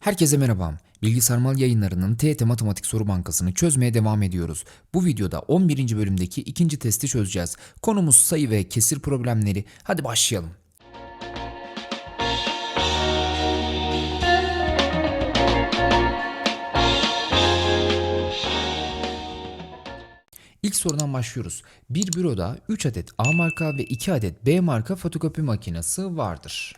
Herkese merhaba. Bilgisayarmal yayınlarının TET Matematik Soru Bankası'nı çözmeye devam ediyoruz. Bu videoda 11. bölümdeki ikinci testi çözeceğiz. Konumuz sayı ve kesir problemleri. Hadi başlayalım. İlk sorudan başlıyoruz. Bir büroda 3 adet A marka ve 2 adet B marka fotokopi makinesi vardır.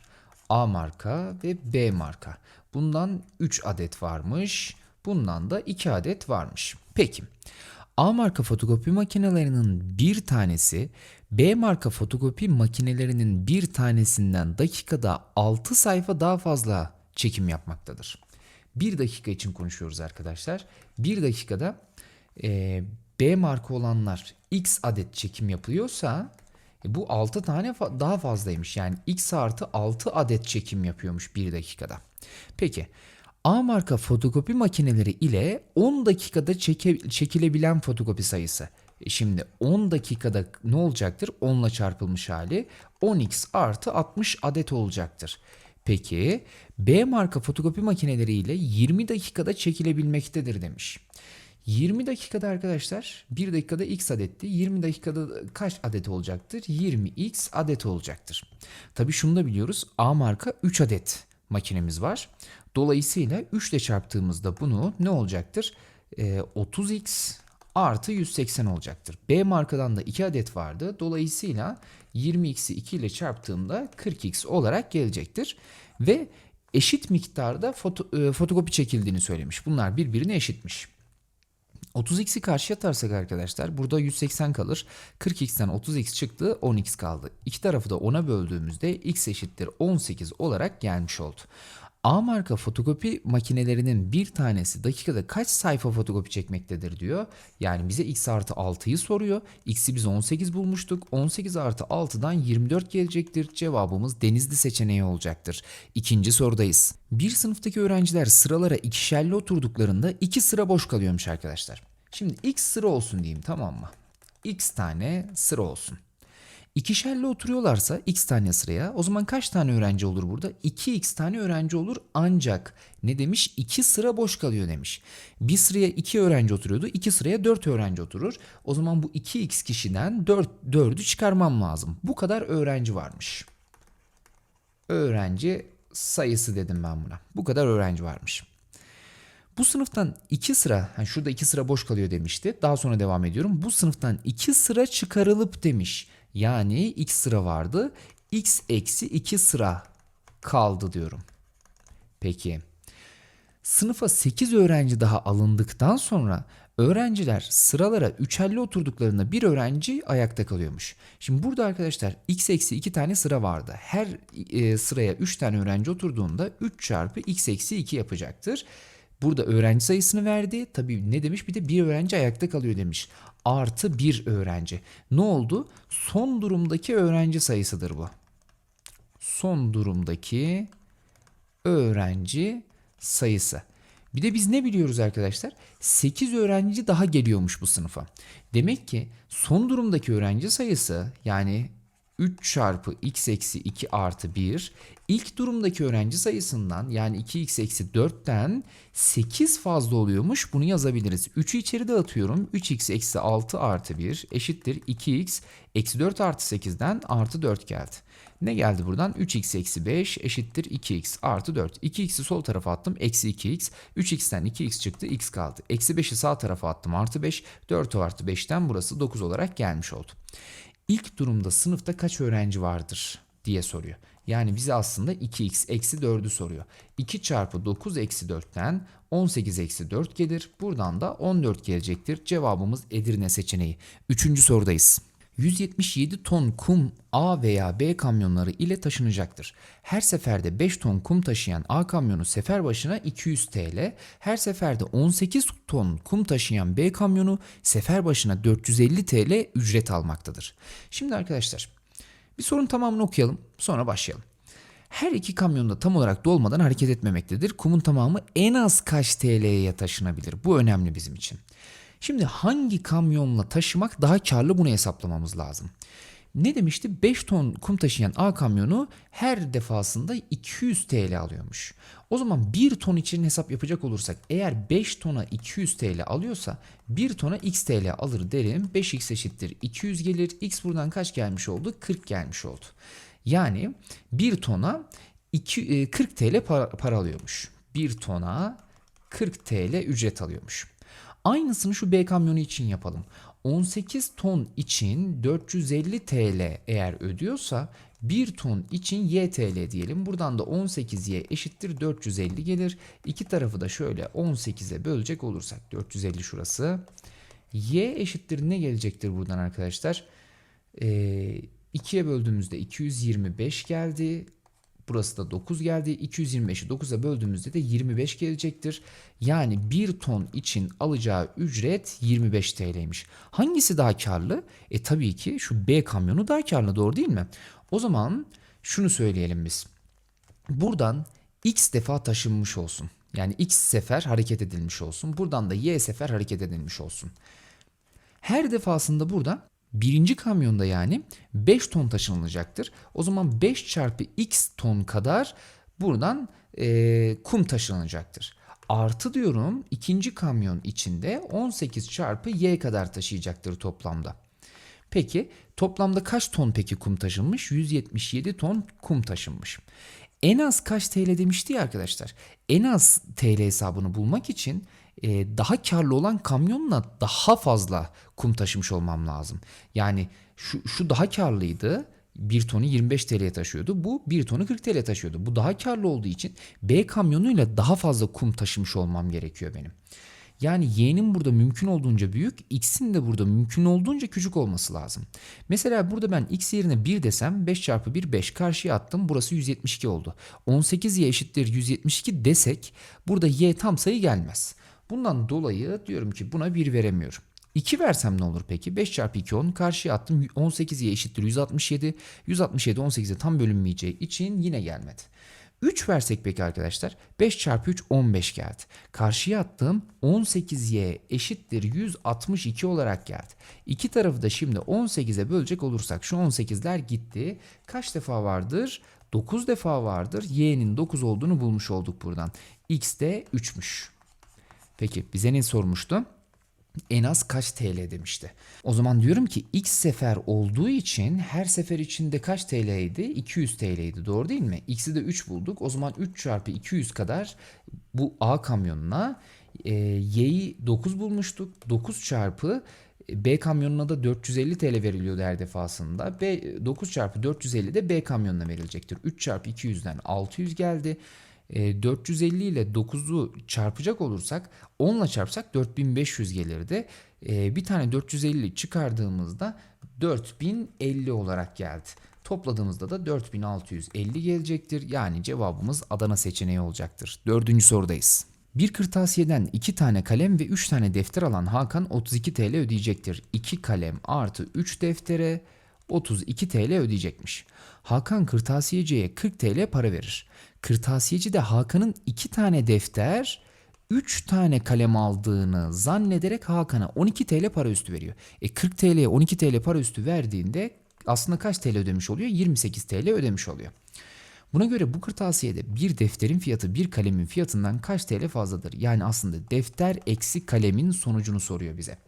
A marka ve B marka. Bundan 3 adet varmış. Bundan da 2 adet varmış. Peki. A marka fotokopi makinelerinin bir tanesi B marka fotokopi makinelerinin bir tanesinden dakikada 6 sayfa daha fazla çekim yapmaktadır. Bir dakika için konuşuyoruz arkadaşlar. Bir dakikada e, B marka olanlar X adet çekim yapıyorsa e, bu 6 tane fa- daha fazlaymış. Yani X artı 6 adet çekim yapıyormuş bir dakikada. Peki A marka fotokopi makineleri ile 10 dakikada çeke- çekilebilen fotokopi sayısı. E Şimdi 10 dakikada ne olacaktır? 10 ile çarpılmış hali 10x artı 60 adet olacaktır. Peki B marka fotokopi makineleri ile 20 dakikada çekilebilmektedir demiş. 20 dakikada arkadaşlar 1 dakikada x adetti. 20 dakikada kaç adet olacaktır? 20x adet olacaktır. Tabii şunu da biliyoruz. A marka 3 adet makinemiz var. Dolayısıyla 3 ile çarptığımızda bunu ne olacaktır? Ee, 30x artı 180 olacaktır. B markadan da 2 adet vardı. Dolayısıyla 20x'i 2 ile çarptığımda 40x olarak gelecektir. Ve eşit miktarda foto, e, fotokopi çekildiğini söylemiş. Bunlar birbirine eşitmiş. 30x'i karşıya atarsak arkadaşlar burada 180 kalır. 40x'ten 30x çıktı 10x kaldı. İki tarafı da 10'a böldüğümüzde x eşittir 18 olarak gelmiş oldu. A marka fotokopi makinelerinin bir tanesi dakikada kaç sayfa fotokopi çekmektedir diyor. Yani bize x artı 6'yı soruyor. X'i biz 18 bulmuştuk. 18 artı 6'dan 24 gelecektir. Cevabımız denizli seçeneği olacaktır. İkinci sorudayız. Bir sınıftaki öğrenciler sıralara ikişerli oturduklarında iki sıra boş kalıyormuş arkadaşlar. Şimdi x sıra olsun diyeyim tamam mı? x tane sıra olsun. İkişerli oturuyorlarsa x tane sıraya o zaman kaç tane öğrenci olur burada? 2x tane öğrenci olur ancak ne demiş? 2 sıra boş kalıyor demiş. Bir sıraya 2 öğrenci oturuyordu. 2 sıraya 4 öğrenci oturur. O zaman bu 2x kişiden 4, 4'ü çıkarmam lazım. Bu kadar öğrenci varmış. Öğrenci sayısı dedim ben buna. Bu kadar öğrenci varmış. Bu sınıftan iki sıra, hani şurada iki sıra boş kalıyor demişti. Daha sonra devam ediyorum. Bu sınıftan iki sıra çıkarılıp demiş. Yani x sıra vardı. x eksi 2 sıra kaldı diyorum. Peki. Sınıfa 8 öğrenci daha alındıktan sonra öğrenciler sıralara üçerli oturduklarında bir öğrenci ayakta kalıyormuş. Şimdi burada arkadaşlar x eksi 2 tane sıra vardı. Her e, sıraya 3 tane öğrenci oturduğunda 3 çarpı x eksi 2 yapacaktır. Burada öğrenci sayısını verdi. Tabii ne demiş? Bir de bir öğrenci ayakta kalıyor demiş. Artı bir öğrenci. Ne oldu? Son durumdaki öğrenci sayısıdır bu. Son durumdaki öğrenci sayısı. Bir de biz ne biliyoruz arkadaşlar? 8 öğrenci daha geliyormuş bu sınıfa. Demek ki son durumdaki öğrenci sayısı yani 3 çarpı x eksi 2 artı 1 ilk durumdaki öğrenci sayısından yani 2x eksi 4'ten 8 fazla oluyormuş. Bunu yazabiliriz. 3'ü içeri dağıtıyorum. 3x eksi 6 artı 1 eşittir 2x eksi 4 artı 8'den artı 4 geldi. Ne geldi buradan? 3x eksi 5 eşittir 2x artı 4. 2x'i sol tarafa attım. Eksi 2x. 3x'ten 2x çıktı. x kaldı. Eksi 5'i sağ tarafa attım. Artı 5. 4 artı 5'ten burası 9 olarak gelmiş oldu. İlk durumda sınıfta kaç öğrenci vardır diye soruyor. Yani bize aslında 2x eksi 4'ü soruyor. 2 çarpı 9 eksi 4'ten 18 eksi 4 gelir. Buradan da 14 gelecektir. Cevabımız Edirne seçeneği. Üçüncü sorudayız. 177 ton kum A veya B kamyonları ile taşınacaktır. Her seferde 5 ton kum taşıyan A kamyonu sefer başına 200 TL, her seferde 18 ton kum taşıyan B kamyonu sefer başına 450 TL ücret almaktadır. Şimdi arkadaşlar bir sorun tamamını okuyalım sonra başlayalım. Her iki kamyonda tam olarak dolmadan hareket etmemektedir. Kumun tamamı en az kaç TL'ye taşınabilir? Bu önemli bizim için. Şimdi hangi kamyonla taşımak daha karlı bunu hesaplamamız lazım. Ne demişti? 5 ton kum taşıyan A kamyonu her defasında 200 TL alıyormuş. O zaman 1 ton için hesap yapacak olursak eğer 5 tona 200 TL alıyorsa 1 tona x TL alır derim. 5x eşittir 200 gelir. X buradan kaç gelmiş oldu? 40 gelmiş oldu. Yani 1 tona 2, e, 40 TL para, para alıyormuş. 1 tona 40 TL ücret alıyormuş. Aynısını şu B kamyonu için yapalım. 18 ton için 450 TL eğer ödüyorsa 1 ton için YTL diyelim. Buradan da 18Y eşittir 450 gelir. İki tarafı da şöyle 18'e bölecek olursak 450 şurası. Y eşittir ne gelecektir buradan arkadaşlar? Ee, 2'ye böldüğümüzde 225 geldi. Burası da 9 geldi. 225'i 9'a böldüğümüzde de 25 gelecektir. Yani 1 ton için alacağı ücret 25 TL'ymiş. Hangisi daha karlı? E tabii ki şu B kamyonu daha karlı doğru değil mi? O zaman şunu söyleyelim biz. Buradan X defa taşınmış olsun. Yani X sefer hareket edilmiş olsun. Buradan da Y sefer hareket edilmiş olsun. Her defasında burada birinci kamyonda yani 5 ton taşınılacaktır. O zaman 5 çarpı x ton kadar buradan e, kum taşınacaktır. Artı diyorum ikinci kamyon içinde 18 çarpı y kadar taşıyacaktır toplamda. Peki toplamda kaç ton peki kum taşınmış? 177 ton kum taşınmış. En az kaç TL demişti ya arkadaşlar. En az TL hesabını bulmak için e, daha karlı olan kamyonla daha fazla kum taşımış olmam lazım. Yani şu, şu daha karlıydı. 1 tonu 25 TL'ye taşıyordu. Bu 1 tonu 40 TL taşıyordu. Bu daha karlı olduğu için B kamyonuyla daha fazla kum taşımış olmam gerekiyor benim. Yani y'nin burada mümkün olduğunca büyük, x'in de burada mümkün olduğunca küçük olması lazım. Mesela burada ben x yerine 1 desem 5 çarpı 1 5 karşıya attım burası 172 oldu. 18y eşittir 172 desek burada y tam sayı gelmez. Bundan dolayı diyorum ki buna 1 veremiyorum. 2 versem ne olur peki? 5 çarpı 2 10 karşıya attım 18y eşittir 167. 167 18'e tam bölünmeyeceği için yine gelmedi. 3 versek peki arkadaşlar 5 çarpı 3 15 geldi. Karşıya attığım 18y eşittir 162 olarak geldi. İki tarafı da şimdi 18'e bölecek olursak şu 18'ler gitti. Kaç defa vardır? 9 defa vardır. y'nin 9 olduğunu bulmuş olduk buradan. x de 3'müş. Peki bize ne sormuştu? en az kaç TL demişti. O zaman diyorum ki x sefer olduğu için her sefer içinde kaç TL'ydi? 200 TL'ydi doğru değil mi? X'i de 3 bulduk. O zaman 3 çarpı 200 kadar bu A kamyonuna e, Y'yi 9 bulmuştuk. 9 çarpı B kamyonuna da 450 TL veriliyordu her defasında. B 9 çarpı 450 de B kamyonuna verilecektir. 3 çarpı 200'den 600 geldi. 450 ile 9'u çarpacak olursak 10 ile çarpsak 4500 gelirdi. Bir tane 450 çıkardığımızda 4050 olarak geldi. Topladığımızda da 4650 gelecektir. Yani cevabımız Adana seçeneği olacaktır. Dördüncü sorudayız. Bir kırtasiyeden 2 tane kalem ve 3 tane defter alan Hakan 32 TL ödeyecektir. 2 kalem artı 3 deftere 32 TL ödeyecekmiş. Hakan kırtasiyeciye 40 TL para verir. Kırtasiyeci de Hakan'ın 2 tane defter, 3 tane kalem aldığını zannederek Hakan'a 12 TL para üstü veriyor. E 40 TL'ye 12 TL para üstü verdiğinde aslında kaç TL ödemiş oluyor? 28 TL ödemiş oluyor. Buna göre bu kırtasiyede bir defterin fiyatı bir kalemin fiyatından kaç TL fazladır? Yani aslında defter eksi kalemin sonucunu soruyor bize.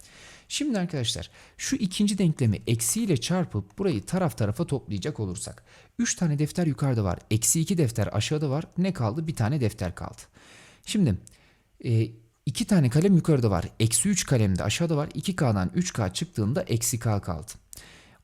Şimdi arkadaşlar şu ikinci denklemi eksiyle çarpıp burayı taraf tarafa toplayacak olursak 3 tane defter yukarıda var. Eksi 2 defter aşağıda var. Ne kaldı? Bir tane defter kaldı. Şimdi e, 2 tane kalem yukarıda var. Eksi 3 kalem de aşağıda var. 2K'dan 3K çıktığında eksi K kaldı.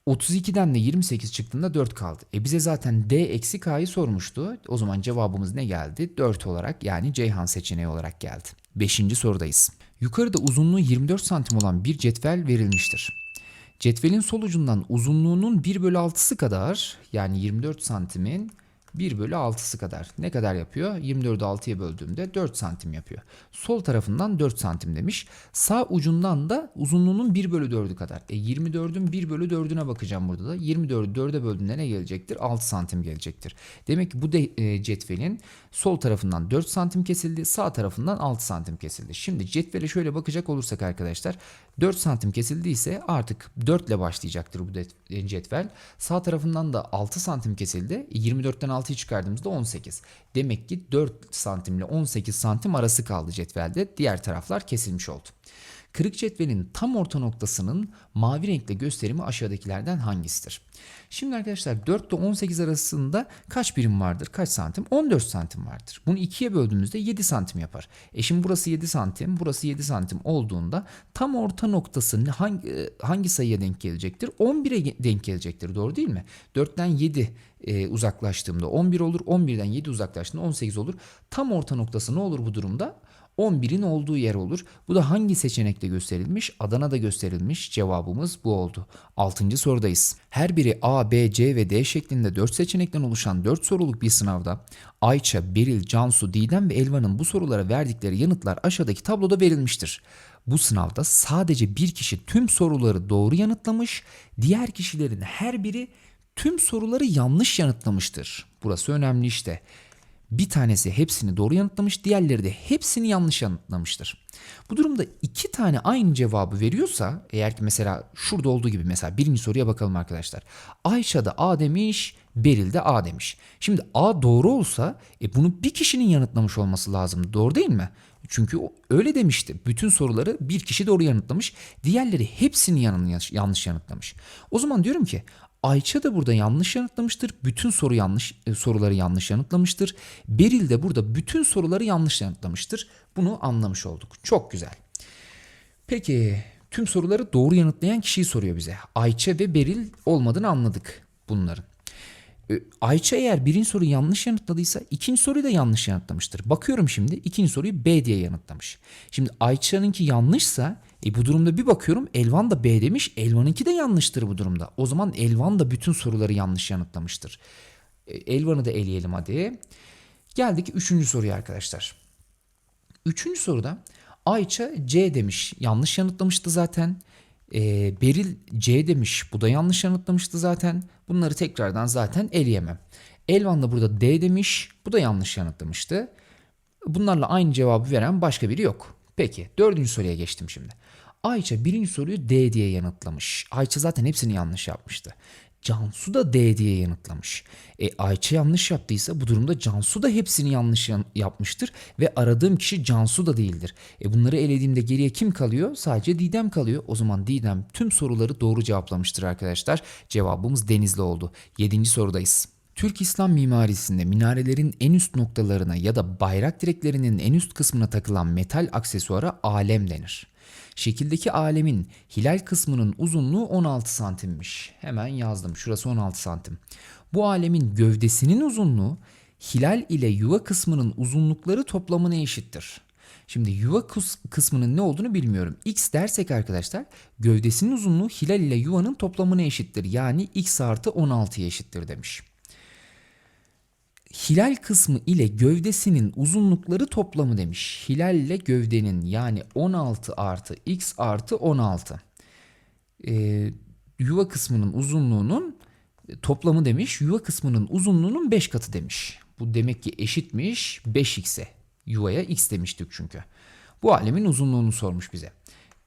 32'den de 28 çıktığında 4 kaldı. E bize zaten D eksi K'yı sormuştu. O zaman cevabımız ne geldi? 4 olarak yani Ceyhan seçeneği olarak geldi. Beşinci sorudayız. Yukarıda uzunluğu 24 santim olan bir cetvel verilmiştir. Cetvelin sol ucundan uzunluğunun 1 bölü 6'sı kadar yani 24 santimin 1 bölü 6'sı kadar. Ne kadar yapıyor? 24'ü 6'ya böldüğümde 4 santim yapıyor. Sol tarafından 4 santim demiş. Sağ ucundan da uzunluğunun 1 bölü 4'ü kadar. E 24'ün 1 bölü 4'üne bakacağım burada da. 24'ü 4'e böldüğümde ne gelecektir? 6 santim gelecektir. Demek ki bu de, e, cetvelin sol tarafından 4 santim kesildi. Sağ tarafından 6 santim kesildi. Şimdi cetvele şöyle bakacak olursak arkadaşlar 4 santim kesildiyse artık 4 ile başlayacaktır bu cetvel. Sağ tarafından da 6 santim kesildi. 24'ten 6'yı çıkardığımızda 18. Demek ki 4 santim ile 18 santim arası kaldı cetvelde. Diğer taraflar kesilmiş oldu. Kırık cetvelin tam orta noktasının mavi renkle gösterimi aşağıdakilerden hangisidir? Şimdi arkadaşlar 4 ile 18 arasında kaç birim vardır? Kaç santim? 14 santim vardır. Bunu ikiye böldüğümüzde 7 santim yapar. E şimdi burası 7 santim, burası 7 santim olduğunda tam orta noktası hangi, hangi sayıya denk gelecektir? 11'e denk gelecektir. Doğru değil mi? 4'ten 7 e, uzaklaştığımda 11 olur. 11'den 7 uzaklaştığında 18 olur. Tam orta noktası ne olur bu durumda? 11'in olduğu yer olur. Bu da hangi seçenekte gösterilmiş? Adana'da gösterilmiş. Cevabımız bu oldu. 6. sorudayız. Her biri A, B, C ve D şeklinde 4 seçenekten oluşan 4 soruluk bir sınavda Ayça, Beril, Cansu, Didem ve Elvan'ın bu sorulara verdikleri yanıtlar aşağıdaki tabloda verilmiştir. Bu sınavda sadece bir kişi tüm soruları doğru yanıtlamış, diğer kişilerin her biri tüm soruları yanlış yanıtlamıştır. Burası önemli işte. Bir tanesi hepsini doğru yanıtlamış, diğerleri de hepsini yanlış yanıtlamıştır. Bu durumda iki tane aynı cevabı veriyorsa, eğer ki mesela şurada olduğu gibi mesela birinci soruya bakalım arkadaşlar. Ayşe de A demiş, Beril de A demiş. Şimdi A doğru olsa e bunu bir kişinin yanıtlamış olması lazım. Doğru değil mi? Çünkü öyle demişti. Bütün soruları bir kişi doğru yanıtlamış. Diğerleri hepsini yanlış yanıtlamış. O zaman diyorum ki Ayça da burada yanlış yanıtlamıştır. Bütün soru yanlış e, soruları yanlış yanıtlamıştır. Beril de burada bütün soruları yanlış yanıtlamıştır. Bunu anlamış olduk. Çok güzel. Peki tüm soruları doğru yanıtlayan kişiyi soruyor bize. Ayça ve Beril olmadığını anladık bunların. E, Ayça eğer birinci soruyu yanlış yanıtladıysa ikinci soruyu da yanlış yanıtlamıştır. Bakıyorum şimdi ikinci soruyu B diye yanıtlamış. Şimdi Ayça'nınki yanlışsa e bu durumda bir bakıyorum Elvan da B demiş. Elvan'ınki de yanlıştır bu durumda. O zaman Elvan da bütün soruları yanlış yanıtlamıştır. E, Elvan'ı da eleyelim hadi. Geldik üçüncü soruya arkadaşlar. Üçüncü soruda Ayça C demiş. Yanlış yanıtlamıştı zaten. E, Beril C demiş. Bu da yanlış yanıtlamıştı zaten. Bunları tekrardan zaten eleyemem. Elvan da burada D demiş. Bu da yanlış yanıtlamıştı. Bunlarla aynı cevabı veren başka biri yok. Peki dördüncü soruya geçtim şimdi. Ayça birinci soruyu D diye yanıtlamış. Ayça zaten hepsini yanlış yapmıştı. Cansu da D diye yanıtlamış. E Ayça yanlış yaptıysa bu durumda Cansu da hepsini yanlış yan- yapmıştır ve aradığım kişi Cansu da değildir. E bunları elediğimde geriye kim kalıyor? Sadece Didem kalıyor. O zaman Didem tüm soruları doğru cevaplamıştır arkadaşlar. Cevabımız Denizli oldu. Yedinci sorudayız. Türk İslam mimarisinde minarelerin en üst noktalarına ya da bayrak direklerinin en üst kısmına takılan metal aksesuara alem denir. Şekildeki alemin hilal kısmının uzunluğu 16 santimmiş. Hemen yazdım. Şurası 16 santim. Bu alemin gövdesinin uzunluğu hilal ile yuva kısmının uzunlukları toplamına eşittir. Şimdi yuva kıs- kısmının ne olduğunu bilmiyorum. X dersek arkadaşlar gövdesinin uzunluğu hilal ile yuvanın toplamına eşittir. Yani x artı 16'ya eşittir demiş hilal kısmı ile gövdesinin uzunlukları toplamı demiş. Hilal ile gövdenin yani 16 artı x artı 16. Ee, yuva kısmının uzunluğunun toplamı demiş. Yuva kısmının uzunluğunun 5 katı demiş. Bu demek ki eşitmiş 5x'e. Yuvaya x demiştik çünkü. Bu alemin uzunluğunu sormuş bize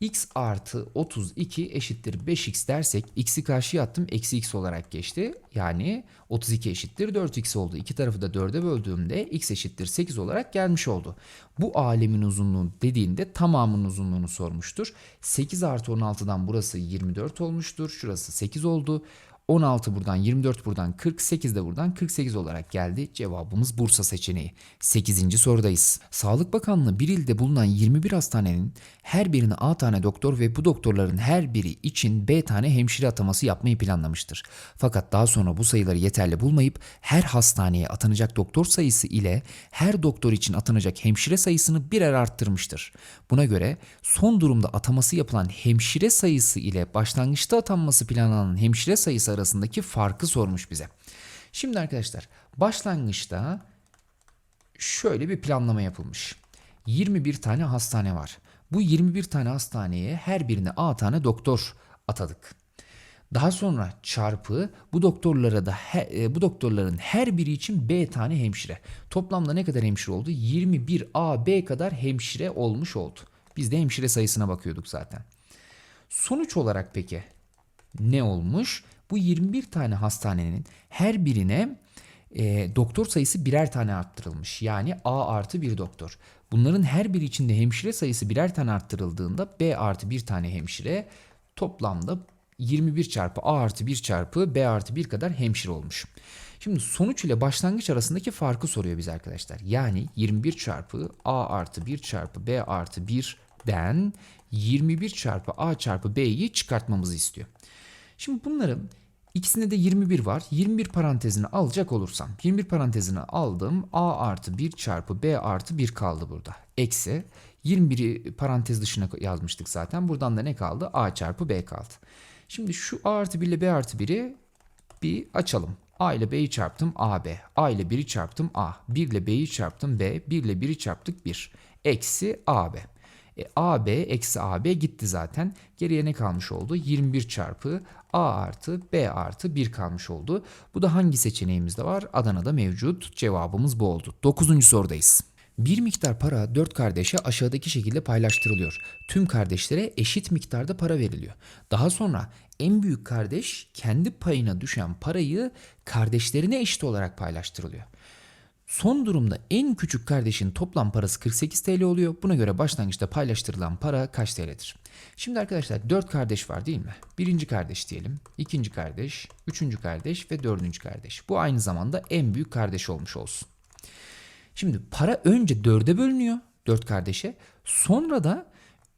x artı 32 eşittir 5x dersek x'i karşıya attım eksi x olarak geçti. Yani 32 eşittir 4x oldu. İki tarafı da 4'e böldüğümde x eşittir 8 olarak gelmiş oldu. Bu alemin uzunluğu dediğinde tamamının uzunluğunu sormuştur. 8 artı 16'dan burası 24 olmuştur. Şurası 8 oldu. 16 buradan 24 buradan 48 de buradan 48 olarak geldi. Cevabımız Bursa seçeneği. 8. sorudayız. Sağlık Bakanlığı bir ilde bulunan 21 hastanenin her birine A tane doktor ve bu doktorların her biri için B tane hemşire ataması yapmayı planlamıştır. Fakat daha sonra bu sayıları yeterli bulmayıp her hastaneye atanacak doktor sayısı ile her doktor için atanacak hemşire sayısını birer arttırmıştır. Buna göre son durumda ataması yapılan hemşire sayısı ile başlangıçta atanması planlanan hemşire sayısı arasındaki farkı sormuş bize. Şimdi arkadaşlar başlangıçta şöyle bir planlama yapılmış. 21 tane hastane var. Bu 21 tane hastaneye her birine A tane doktor atadık. Daha sonra çarpı bu doktorlara da he- e, bu doktorların her biri için B tane hemşire. Toplamda ne kadar hemşire oldu? 21 A B kadar hemşire olmuş oldu. Biz de hemşire sayısına bakıyorduk zaten. Sonuç olarak peki ne olmuş? Bu 21 tane hastanenin her birine e, doktor sayısı birer tane arttırılmış. Yani A artı bir doktor. Bunların her biri içinde hemşire sayısı birer tane arttırıldığında B artı bir tane hemşire toplamda 21 çarpı A artı 1 çarpı B artı 1 kadar hemşire olmuş. Şimdi sonuç ile başlangıç arasındaki farkı soruyor bize arkadaşlar. Yani 21 çarpı A artı 1 çarpı B artı 1'den 21 çarpı A çarpı B'yi çıkartmamızı istiyor. Şimdi bunların ikisinde de 21 var. 21 parantezini alacak olursam 21 parantezini aldım. A artı 1 çarpı B artı 1 kaldı burada. Eksi 21'i parantez dışına yazmıştık zaten. Buradan da ne kaldı? A çarpı B kaldı. Şimdi şu A artı 1 ile B artı 1'i bir açalım. A ile B'yi çarptım AB. A ile 1'i çarptım A. 1 ile B'yi çarptım B. 1 ile 1'i çarptık 1. Eksi AB. E, AB eksi AB gitti zaten. Geriye ne kalmış oldu? 21 çarpı A artı B artı 1 kalmış oldu. Bu da hangi seçeneğimizde var? Adana'da mevcut. Cevabımız bu oldu. 9. sorudayız. Bir miktar para dört kardeşe aşağıdaki şekilde paylaştırılıyor. Tüm kardeşlere eşit miktarda para veriliyor. Daha sonra en büyük kardeş kendi payına düşen parayı kardeşlerine eşit olarak paylaştırılıyor. Son durumda en küçük kardeşin toplam parası 48 TL oluyor. Buna göre başlangıçta paylaştırılan para kaç TL'dir? Şimdi arkadaşlar 4 kardeş var değil mi? Birinci kardeş diyelim, ikinci kardeş, üçüncü kardeş ve dördüncü kardeş. Bu aynı zamanda en büyük kardeş olmuş olsun. Şimdi para önce dörde bölünüyor dört kardeşe. Sonra da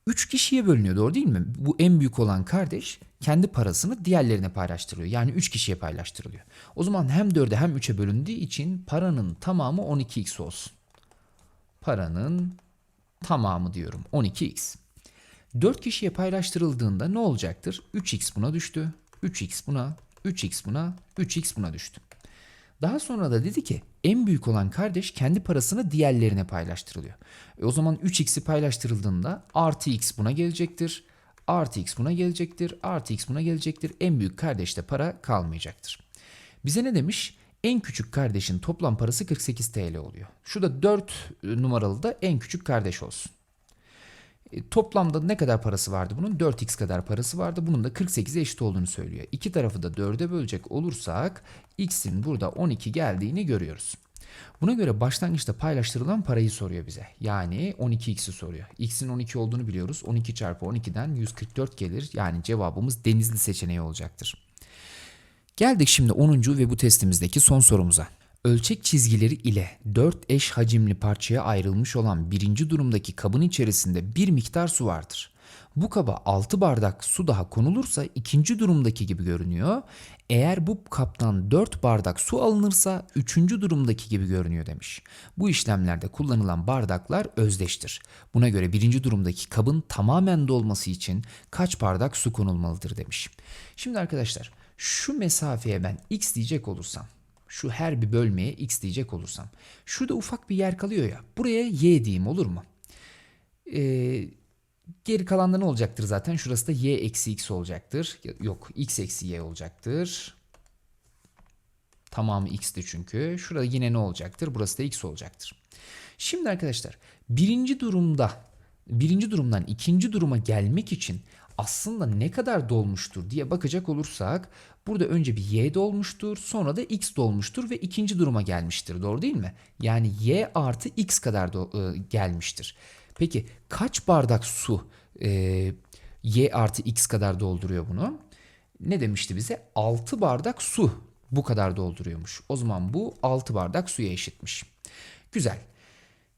üç kişiye bölünüyor doğru değil mi? Bu en büyük olan kardeş kendi parasını diğerlerine paylaştırıyor. Yani üç kişiye paylaştırılıyor. O zaman hem dörde hem üçe bölündüğü için paranın tamamı 12x olsun. Paranın tamamı diyorum 12x. 4 kişiye paylaştırıldığında ne olacaktır? 3x buna düştü. 3x buna, 3x buna, 3x buna düştü. Daha sonra da dedi ki en büyük olan kardeş kendi parasını diğerlerine paylaştırılıyor. E o zaman 3x'i paylaştırıldığında artı x buna gelecektir. Artı x buna gelecektir. Artı x buna gelecektir. En büyük kardeşte para kalmayacaktır. Bize ne demiş? En küçük kardeşin toplam parası 48 TL oluyor. Şurada 4 numaralı da en küçük kardeş olsun. E, toplamda ne kadar parası vardı bunun? 4x kadar parası vardı. Bunun da 48'e eşit olduğunu söylüyor. İki tarafı da 4'e bölecek olursak x'in burada 12 geldiğini görüyoruz. Buna göre başlangıçta paylaştırılan parayı soruyor bize. Yani 12x'i soruyor. x'in 12 olduğunu biliyoruz. 12 çarpı 12'den 144 gelir. Yani cevabımız denizli seçeneği olacaktır. Geldik şimdi 10. ve bu testimizdeki son sorumuza. Ölçek çizgileri ile 4 eş hacimli parçaya ayrılmış olan birinci durumdaki kabın içerisinde bir miktar su vardır. Bu kaba 6 bardak su daha konulursa ikinci durumdaki gibi görünüyor. Eğer bu kaptan 4 bardak su alınırsa üçüncü durumdaki gibi görünüyor demiş. Bu işlemlerde kullanılan bardaklar özdeştir. Buna göre birinci durumdaki kabın tamamen dolması için kaç bardak su konulmalıdır demiş. Şimdi arkadaşlar şu mesafeye ben x diyecek olursam şu her bir bölmeye x diyecek olursam. Şurada ufak bir yer kalıyor ya. Buraya y diyeyim olur mu? Ee, geri kalanda ne olacaktır zaten? Şurası da y eksi x olacaktır. Yok x eksi y olacaktır. Tamamı x'ti çünkü. Şurada yine ne olacaktır? Burası da x olacaktır. Şimdi arkadaşlar birinci durumda birinci durumdan ikinci duruma gelmek için aslında ne kadar dolmuştur diye bakacak olursak burada önce bir y dolmuştur sonra da x dolmuştur ve ikinci duruma gelmiştir doğru değil mi? Yani y artı x kadar do- e, gelmiştir. Peki kaç bardak su e, y artı x kadar dolduruyor bunu? Ne demişti bize? 6 bardak su bu kadar dolduruyormuş. O zaman bu 6 bardak suya eşitmiş. Güzel.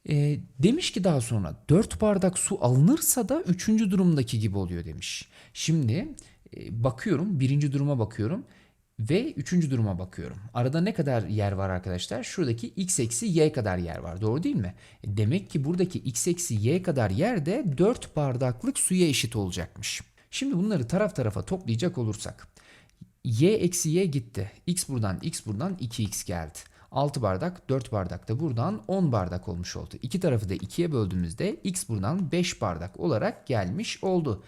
E, demiş ki daha sonra 4 bardak su alınırsa da 3. durumdaki gibi oluyor demiş. Şimdi e, bakıyorum birinci duruma bakıyorum ve üçüncü duruma bakıyorum. Arada ne kadar yer var arkadaşlar? Şuradaki x eksi y kadar yer var. Doğru değil mi? E, demek ki buradaki x eksi y kadar yer de 4 bardaklık suya eşit olacakmış. Şimdi bunları taraf tarafa toplayacak olursak. y eksi y gitti. x buradan x buradan 2x geldi. 6 bardak 4 bardak da buradan 10 bardak olmuş oldu. İki tarafı da 2'ye böldüğümüzde x buradan 5 bardak olarak gelmiş oldu.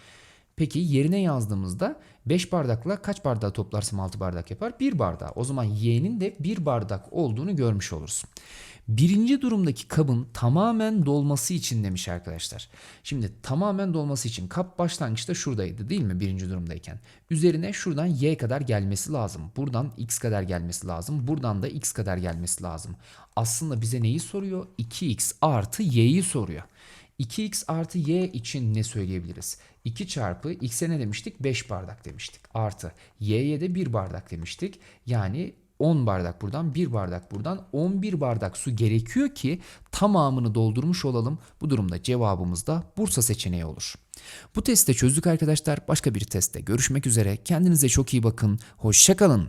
Peki yerine yazdığımızda 5 bardakla kaç bardağı toplarsam 6 bardak yapar? 1 bardağı. O zaman y'nin de 1 bardak olduğunu görmüş oluruz. Birinci durumdaki kabın tamamen dolması için demiş arkadaşlar. Şimdi tamamen dolması için kap başlangıçta şuradaydı değil mi birinci durumdayken? Üzerine şuradan y kadar gelmesi lazım. Buradan x kadar gelmesi lazım. Buradan da x kadar gelmesi lazım. Aslında bize neyi soruyor? 2x artı y'yi soruyor. 2x artı y için ne söyleyebiliriz? 2 çarpı x'e ne demiştik? 5 bardak demiştik. Artı y'ye de 1 bardak demiştik. Yani 10 bardak buradan 1 bardak buradan 11 bardak su gerekiyor ki tamamını doldurmuş olalım. Bu durumda cevabımız da Bursa seçeneği olur. Bu testi çözdük arkadaşlar. Başka bir testte görüşmek üzere. Kendinize çok iyi bakın. Hoşçakalın.